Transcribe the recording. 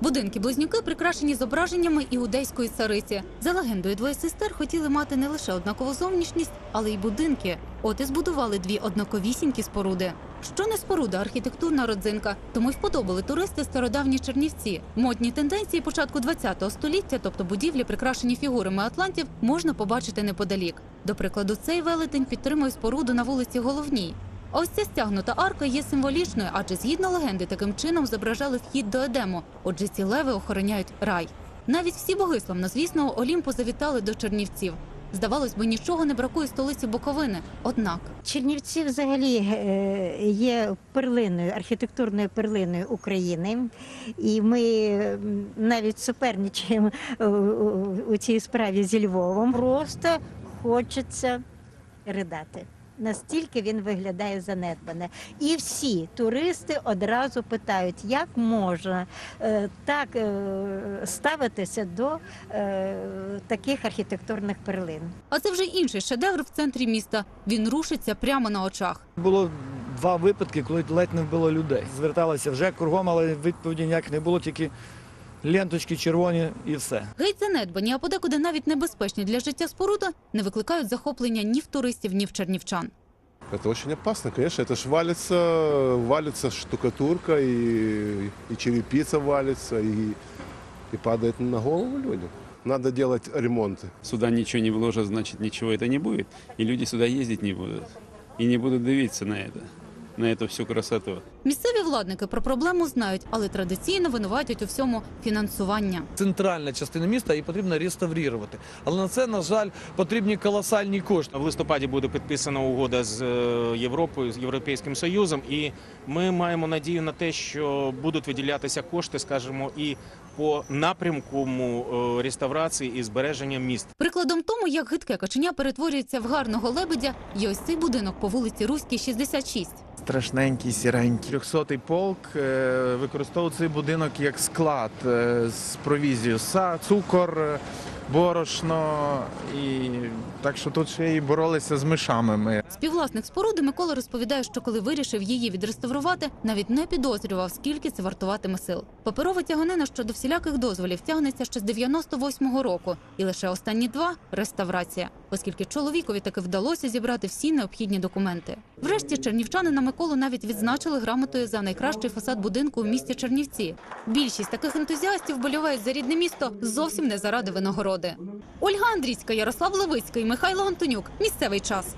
Будинки близнюки прикрашені зображеннями іудейської цариці. За легендою, двоє сестер хотіли мати не лише однакову зовнішність, але й будинки. От і збудували дві однаковісінькі споруди. Що не споруда, архітектурна родзинка. Тому й вподобали туристи стародавні Чернівці. Модні тенденції початку ХХ століття, тобто будівлі, прикрашені фігурами атлантів, можна побачити неподалік. До прикладу, цей велетень підтримує споруду на вулиці Головній. Ось ця стягнута арка є символічною, адже згідно легенди, таким чином зображали вхід до Едему. Отже, ці леви охороняють рай. Навіть всі боги славнозвісного Олімпу завітали до Чернівців. Здавалось би, нічого не бракує столиці Буковини. Однак Чернівці взагалі е, є перлиною, архітектурною перлиною України, і ми навіть суперничаємо у цій справі зі Львовом. Просто хочеться ридати. Настільки він виглядає занедбане. І всі туристи одразу питають, як можна е, так е, ставитися до е, таких архітектурних перлин. А це вже інший шедевр в центрі міста. Він рушиться прямо на очах. Було два випадки, коли ледь не вбило людей. Зверталися вже кругом, але відповіді ніяк не було, тільки ленточки червоні і все. Геть занедбані, а подекуди навіть небезпечні для життя споруда не викликають захоплення ні в туристів, ні в чернівчан. Это очень опасно, конечно. Это ж валится, валится штукатурка, и, и черепица валится, и, и падает на голову людям. Надо делать ремонты. Сюда ничего не вложат, значит ничего это не будет. И люди сюда ездить не будут. И не будут дивиться на это, на эту всю красоту. Місцеві владники про проблему знають, але традиційно винуватять у всьому фінансування. центральна частина міста і потрібно реставрувати. Але на це, на жаль, потрібні колосальні кошти. В листопаді буде підписана угода з е, Європою, з Європейським Союзом, і ми маємо надію на те, що будуть виділятися кошти, скажімо, і по напрямку е, реставрації і збереження міст. Прикладом тому, як гидке каченя перетворюється в гарного лебедя, є ось цей будинок по вулиці Руській, 66. Страшненький, сіренький. 300-й полк е, використовував цей будинок як склад е, з провізією. Са, цукор, е, борошно. І так що тут ще й боролися з мишами ми. Співвласник споруди Микола розповідає, що коли вирішив її відреставрувати, навіть не підозрював, скільки це вартуватиме сил. Паперова тяганина щодо всіляких дозволів тягнеться ще з 98-го року, і лише останні два реставрація, оскільки чоловікові таки вдалося зібрати всі необхідні документи. Врешті чернівчани на Миколу навіть відзначили грамотою за найкращий фасад будинку у місті Чернівці. Більшість таких ентузіастів болівають за рідне місто зовсім не заради винагороди. Ольга Андрійська, Ярослав Левицький, Михайло Антонюк. Місцевий час.